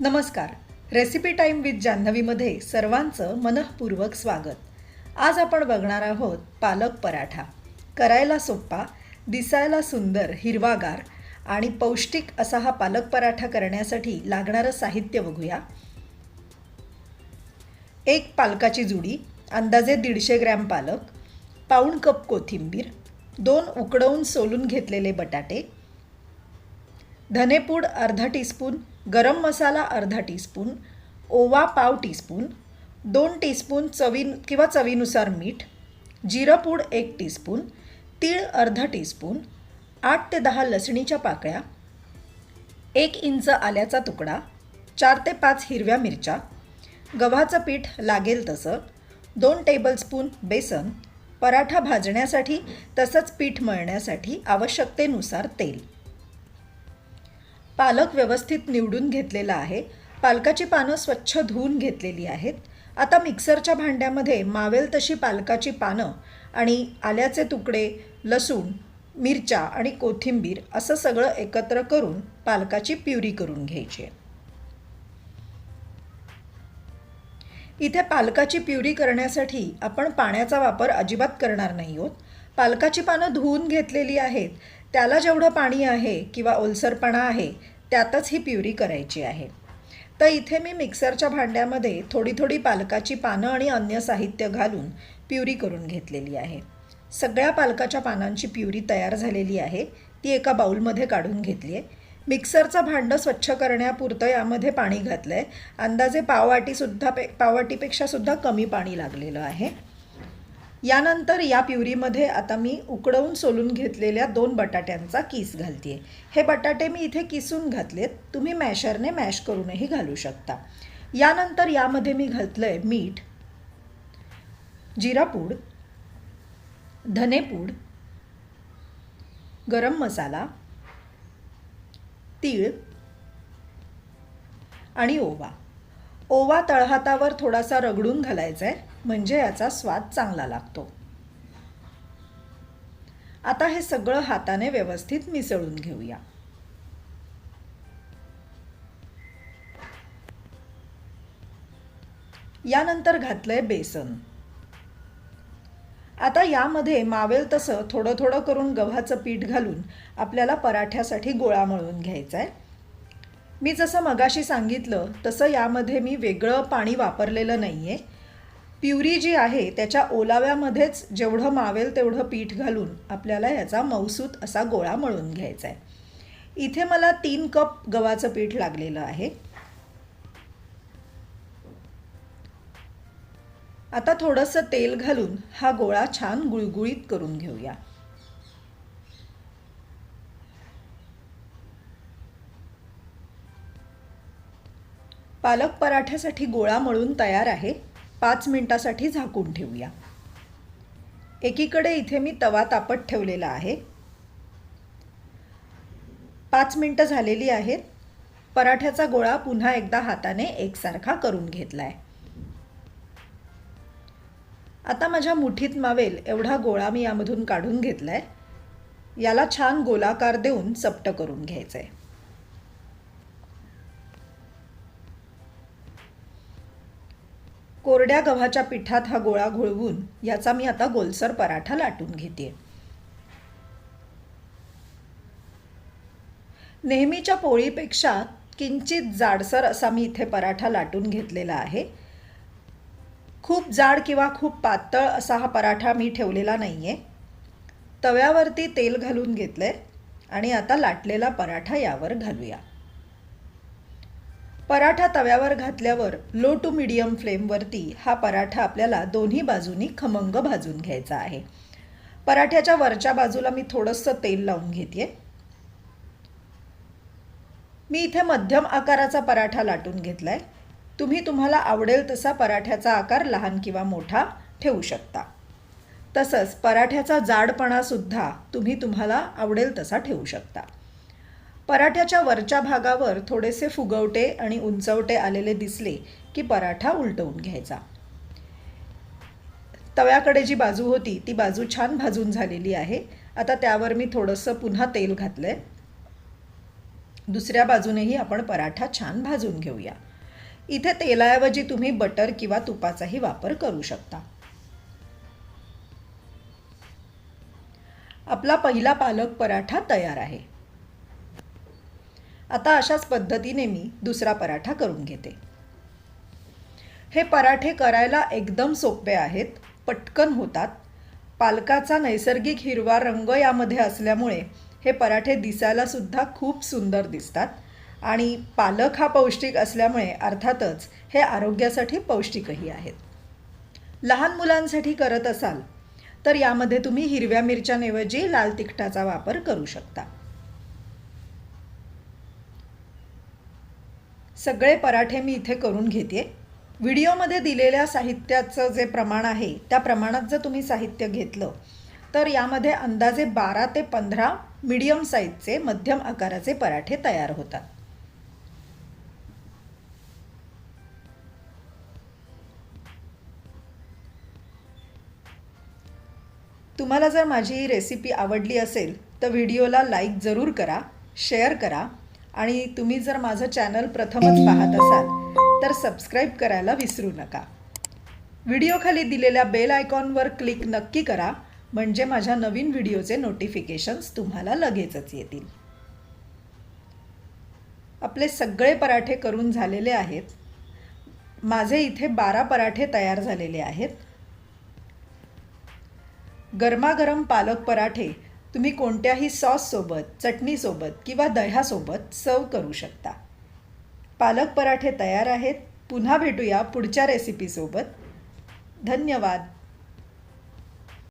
नमस्कार. Recipe time with जान्हवीमध्ये सर्वांचं मनःपूर्वक स्वागत. आज आपण बघणार आहोत पालक पराठा. करायला सोप्पा दिसायला सुंदर हिरवागार आणि पौष्टिक असा हा पालक पराठा करण्यासाठी लागणारं साहित्य बघूया. एक पालकाची जुडी अंदाजे दीडशे ग्रॅम पालक पाऊण कप कोथिंबीर दोन उकडवून सोलून घेतलेले बटाटे धनेपूड अर्धा टीस्पून गरम मसाला अर्धा टीस्पून ओवा पाव टीस्पून दोन टीस्पून चवी किंवा चवीनुसार मीठ जिरंपूड एक टीस्पून तीळ अर्धा टीस्पून आठ ते दहा लसणीच्या पाकळ्या एक इंच आल्याचा तुकडा चार ते पाच हिरव्या मिरच्या गव्हाचं पीठ लागेल तसं दोन टेबलस्पून बेसन पराठा भाजण्यासाठी तसंच पीठ मळण्यासाठी आवश्यकतेनुसार तेल. पालक व्यवस्थित निवडून घेतलेला आहे. पालकाची पानं स्वच्छ धुवून घेतलेली आहेत. आता मिक्सरच्या भांड्यामध्ये मावेल तशी पालकाची पानं आणि आल्याचे तुकडे लसूण मिरच्या आणि कोथिंबीर असं सगळं एकत्र करून पालकाची प्युरी करून घ्यायची इथे पालकाची प्युरी करण्यासाठी आपण पाण्याचा वापर अजिबात करणार नाही आहोत. पालकाची पानं धुवून घेतलेली आहेत. त्याला जेवढं पाणी आहे किंवा ओलसरपणा आहे त्यातच ही प्युरी करायची आहे. तर इथे मी मिक्सरच्या भांड्यामध्ये थोडी थोडी पालकाची पानं आणि अन्य साहित्य घालून प्युरी करून घेतलेली आहे. सगळ्या पालकाच्या पानांची प्युरी तयार झालेली आहे. ती एका बाऊलमध्ये काढून घेतली आहे. मिक्सरचं भांडं स्वच्छ करण्यापुरतं यामध्ये पाणी घातलं आहे अंदाजे पाववाटीसुद्धा पे पाववाटीपेक्षासुद्धा कमी पाणी लागलेलं आहे. यानंतर या प्युरीमध्ये आता मी उकडवून सोलून घेतलेल्या दोन बटाट्यांचा किस घालते हे बटाटे मी इथे किसून घातलेत. तुम्ही मॅशरने मॅश करूनही घालू शकता. यानंतर यामध्ये मी घातलं आहे मीठ जिरापूड धनेपूड गरम मसाला तीळ आणि ओवा. ओवा तळहातावर थोडासा रगडून घालायचा आहे म्हणजे याचा स्वाद चांगला लागतो. आता हे सगळं हाताने व्यवस्थित मिसळून घेऊया. यानंतर घातलंय बेसन. आता यामध्ये मावेल तसं थोडं थोडं करून गव्हाचं पीठ घालून आपल्याला पराठ्यासाठी गोळा मळून घ्यायचा आहे मी जसं मगाशी सांगितलं तसं यामध्ये मी वेगळं पाणी वापरलेलं नाही आहे प्युरी जी आहे त्याच्या ओलाव्यामध्येच जेवढं मावेल तेवढं पीठ घालून आपल्याला याचा मौसूत असा गोळा मळून घ्यायचा आहे इथे मला तीन कप गव्हाचं पीठ लागलेलं आहे. आता थोडंसं तेल घालून हा गोळा छान गुळगुळीत करून घेऊया. पालक पराठ्यासाठी गोळा मळून तयार आहे. पाच मिनिटासाठी झाकून ठेवूया. एकीकडे इथे मी तवा तापत ठेवलेला आहे. पाच मिनटं झालेली आहेत. पराठ्याचा गोळा पुन्हा एकदा हाताने एकसारखा करून घेतला आहे आता माझ्या मुठीत मावेल एवढा गोळा मी यामधून काढून घेतला आहे याला छान गोलाकार देऊन चपट करून घ्यायचं आहे कोरड्या गव्हाच्या पिठात हा गोळा घोळवून याचा मी आता गोलसर पराठा लाटून घेते. नेहमीच्या पोळीपेक्षा किंचित जाडसर असा मी इथे पराठा लाटून घेतलेला आहे. खूप जाड किंवा खूप पातळ असा हा पराठा मी ठेवलेला नाही आहे तव्यावरती तेल घालून घेतलं आहे आणि आता लाटलेला पराठा यावर घालूया. पराठा तव्यावर घातल्यावर लो टू मिडियम फ्लेमवरती हा पराठा आपल्याला दोन्ही बाजूनी खमंग भाजून घ्यायचा आहे. पराठ्याच्या वरच्या बाजूला मी थोडंसं तेल लावून घेते मी इथे मध्यम आकाराचा पराठा लाटून घेतला आहे तुम्ही तुम्हाला आवडेल तसा पराठ्याचा आकार लहान किंवा मोठा ठेवू शकता. तसंच पराठ्याचा जाडपणासुद्धा तुम्ही तुम्हाला आवडेल तसा ठेवू शकता. पराठ्याच्या वरच्या भागावर थोडेसे फुगवटे आणि उंचवटे आलेले दिसले की पराठा उलटवून घ्यायचा. तव्याकडे जी बाजू होती ती बाजू छान भाजून झालेली आहे. आता त्यावर मी थोडंसं पुन्हा तेल घातलं आहे दुसऱ्या बाजूनेही आपण पराठा छान भाजून घेऊया. इथे तेलाऐवजी तुम्ही बटर किंवा तुपाचाही वापर करू शकता. आपला पहिला पालक पराठा तयार आहे. आता अशाच पद्धतीने मी दुसरा पराठा करून घेते. हे पराठे करायला एकदम सोपे आहेत पटकन होतात. पालकाचा नैसर्गिक हिरवा रंग यामध्ये असल्यामुळे हे पराठे दिसायला सुद्धा खूप सुंदर दिसतात आणि पालक हा पौष्टिक असल्यामुळे अर्थातच हे आरोग्यासाठी पौष्टिकही आहेत. लहान मुलांसाठी करत असाल तर यामध्ये तुम्ही हिरव्या मिरच्यांऐवजी लाल तिखटाचा वापर करू शकता. सगळे पराठे मी इथे करून घेते. व्हिडिओमध्ये दिलेल्या साहित्याचं जे प्रमाण आहे त्या प्रमाणात जर तुम्ही साहित्य घेतलं तर यामध्ये अंदाजे बारा ते पंधरा मीडियम साईजचे मध्यम आकाराचे पराठे तयार होतात. तुम्हाला जर माझी ही रेसिपी आवडली असेल तर व्हिडिओला लाईक जरूर करा शेअर करा आणि तुम्ही जर माझं चॅनल प्रथमच पाहत असाल तर सबस्क्राईब करायला विसरू नका. व्हिडिओखाली दिलेल्या बेल आयकॉनवर क्लिक नक्की करा म्हणजे माझ्या नवीन व्हिडिओचे नोटिफिकेशन्स तुम्हाला लगेचच येतील. आपले सगळे पराठे करून झालेले आहेत. माझे इथे बारा पराठे तयार झालेले आहेत. गरमागरम पालक पराठे तुम्ही कोणत्याही सॉससोबत चटणीसोबत किंवा दह्यासोबत सर्व करू शकता. पालक पराठे तयार आहेत. पुन्हा भेटूया पुढच्या रेसिपीसोबत धन्यवाद.